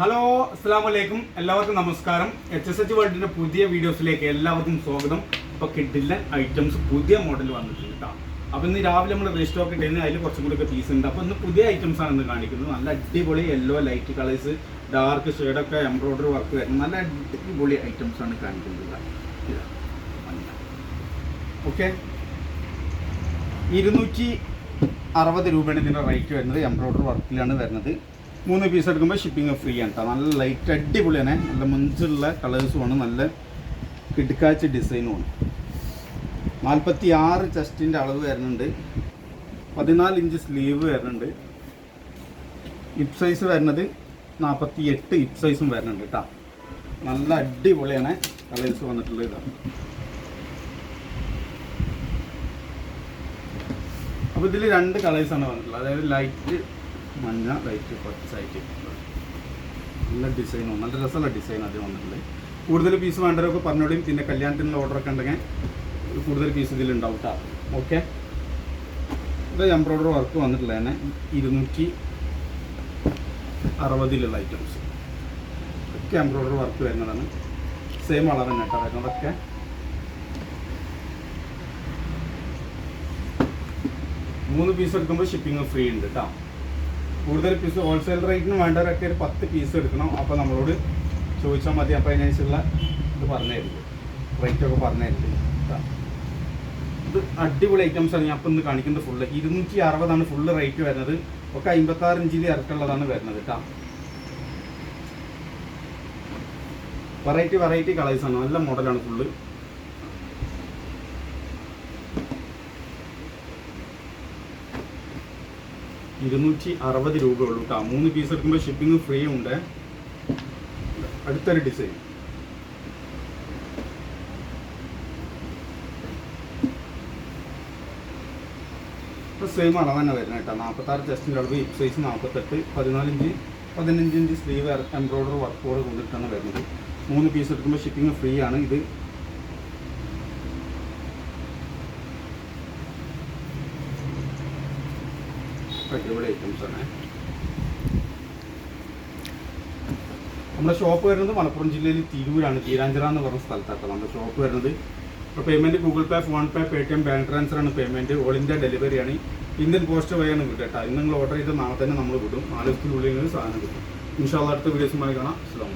Hello അസ്സാം വലൈക്കും എല്ലാവർക്കും നമസ്കാരം. എച്ച് എസ് എച്ച് വേൾഡിന്റെ പുതിയ വീഡിയോസിലേക്ക് എല്ലാവർക്കും സ്വാഗതം. ഇപ്പൊ കിഡില്ല ഐറ്റംസ് പുതിയ മോഡൽ വന്നിട്ടുണ്ട് കേട്ടോ അപ്പൊ ഇന്ന് രാവിലെ നമ്മൾ റീസ്റ്റോക്ക് ഇട്ടിരുന്ന അതിൽ കുറച്ചും കൂടി പീസ് ഉണ്ട്. അപ്പൊ ഇന്ന് പുതിയ ഐറ്റംസ് ആണ് ഇന്ന് കാണിക്കുന്നത്. നല്ല അടിപൊളി യെല്ലോ ലൈറ്റ് കളേഴ്സ് ഡാർക്ക് ഷെയ്ഡൊക്കെ എംബ്രോയിഡറി വർക്ക് വരുന്നത് നല്ല അടിപൊളി ഐറ്റംസ് ആണ് കാണിക്കുന്നത് ഓക്കെ ഇരുന്നൂറ്റി അറുപത് രൂപയാണ് ഇതിന്റെ റേറ്റ് വരുന്നത്. എംബ്രോയിഡറി വർക്കിലാണ് വരുന്നത്. മൂന്ന് പീസ് എടുക്കുമ്പോൾ ഷിപ്പിംഗ് ഫ്രീ ആണ് കേട്ടോ നല്ല ലൈറ്റ് അടിപൊളിയാണ് നല്ല മുഞ്ചുള്ള കളേഴ്സുമാണ് നല്ല കിടുക്കാച്ച ഡിസൈനുമാണ് നാൽപ്പത്തി ആറ് ചെസ്റ്റിന്റെ അളവ് വരുന്നുണ്ട്. പതിനാല് ഇഞ്ച് സ്ലീവ് വരുന്നുണ്ട്. ഹിപ് സൈസ് വരുന്നത് നാൽപ്പത്തി എട്ട് ഹിപ്പ് സൈസും വരുന്നുണ്ട് കേട്ടോ നല്ല അടിപൊളിയാണ് കളേഴ്സ് വന്നിട്ടുള്ള ഇതാണ് അപ്പോൾ ഇതിൽ രണ്ട് കളേഴ്സാണ് വന്നിട്ടുള്ളത്. അതായത് ലൈറ്റ് മഞ്ഞ ലൈറ്റ് പച്ചായിട്ട് നല്ല ഡിസൈനും നല്ല രസമുള്ള ഡിസൈൻ അത് വന്നിട്ടുള്ളത് കൂടുതൽ പീസ് വേണ്ടവരൊക്കെ പറഞ്ഞോടും പിന്നെ കല്യാണത്തിനുള്ള ഓർഡറൊക്കെ ഉണ്ടെങ്കിൽ കൂടുതൽ പീസ് ഇതിലുണ്ടാവും കേട്ടോ ഓക്കെ ഇത് എംബ്രോയ്ഡറി വർക്ക് വന്നിട്ടുള്ള തന്നെ ഇരുന്നൂറ്റി അറുപതിലുള്ള ഐറ്റംസ് ഒക്കെ എംബ്രോയ്ഡറി വർക്ക് വരുന്നതാണ്. സെയിം കളർ തന്നെ കേട്ടോ വരുന്നതൊക്കെ മൂന്ന് പീസ് എടുക്കുമ്പോൾ ഷിപ്പിംഗ് ഫ്രീ ഉണ്ട് കേട്ടോ കൂടുതൽ പീസ് ഹോൾസെയിൽ റേറ്റിന് വേണ്ടവരൊക്കെ ഒരു പത്ത് പീസ് എടുക്കണം. അപ്പോൾ നമ്മളോട് ചോദിച്ചാൽ മതി. അപ്പോൾ അതിനനുസരിച്ചുള്ള ഇത് പറഞ്ഞു തരുന്നത് റേറ്റൊക്കെ പറഞ്ഞു ഇത് അടിപൊളി ഐറ്റംസ് ആണ്. ഞാൻ അപ്പം ഇന്ന് കാണിക്കുന്നത് ഫുള്ള് ഇരുന്നൂറ്റി അറുപതാണ് ഫുള്ള് റേറ്റ് വരുന്നത്. ഒക്കെ അമ്പത്താറ് ഇഞ്ചിൽ ഇറക്കുള്ളതാണ് വരുന്നത് കേട്ടോ വെറൈറ്റി വെറൈറ്റി കളേഴ്സാണ് നല്ല മോഡലാണ് ഫുള്ള് ഇരുന്നൂറ്റി അറുപത് രൂപ ഉള്ളൂ കേട്ടോ മൂന്ന് പീസ് എടുക്കുമ്പോൾ ഷിപ്പിംഗ് ഫ്രീ ഉണ്ട്. അടുത്തൊരു ഡിസൈൻ ഇപ്പോൾ സെയിം അളവ് തന്നെ വരുന്നത് കേട്ടോ നാൽപ്പത്താറ് ചെസ്റ്റിന്റെ അളവ് ഹിപ്പ് സൈസ് നാൽപ്പത്തെട്ട് പതിനാലിഞ്ച് പതിനഞ്ച് ഇഞ്ച് സ്ലീവ് എംബ്രോയ്ഡറി വർക്കോട് കൊണ്ടിട്ടാണ് വരുന്നത്. മൂന്ന് പീസ് എടുക്കുമ്പോൾ ഷിപ്പിംഗ് ഫ്രീ ആണ്. ഇത് അടിപൊളി ഐറ്റംസ് ആണ്. നമ്മുടെ ഷോപ്പ് വരുന്നത് മലപ്പുറം ജില്ലയിൽ തിരൂരാണ്. തീരാഞ്ചിറ എന്ന് പറഞ്ഞ സ്ഥലത്താണ്. നമ്മുടെ ഷോപ്പ് വരുന്നത്. ഇപ്പോൾ payment Google Pay PhonePe Paytm bank transfer ആണ് പേയ്മെന്റ് ഓൾ ഇന്ത്യ ഡെലിവറി ആണ്. ഇന്ത്യൻ പോസ്റ്റ് വഴിയാണ് വിടുക കേട്ടോ. ഇന്ന് നിങ്ങൾ ഓർഡർ ചെയ്ത് നാളെ തന്നെ നമ്മൾ വിടും. നാല് ദിവസത്തിനുള്ളിൽ സാധനം കിട്ടും. ഇൻഷാല്ല അടുത്ത വീഡിയോസുമായി കാണാം. അസ്സാം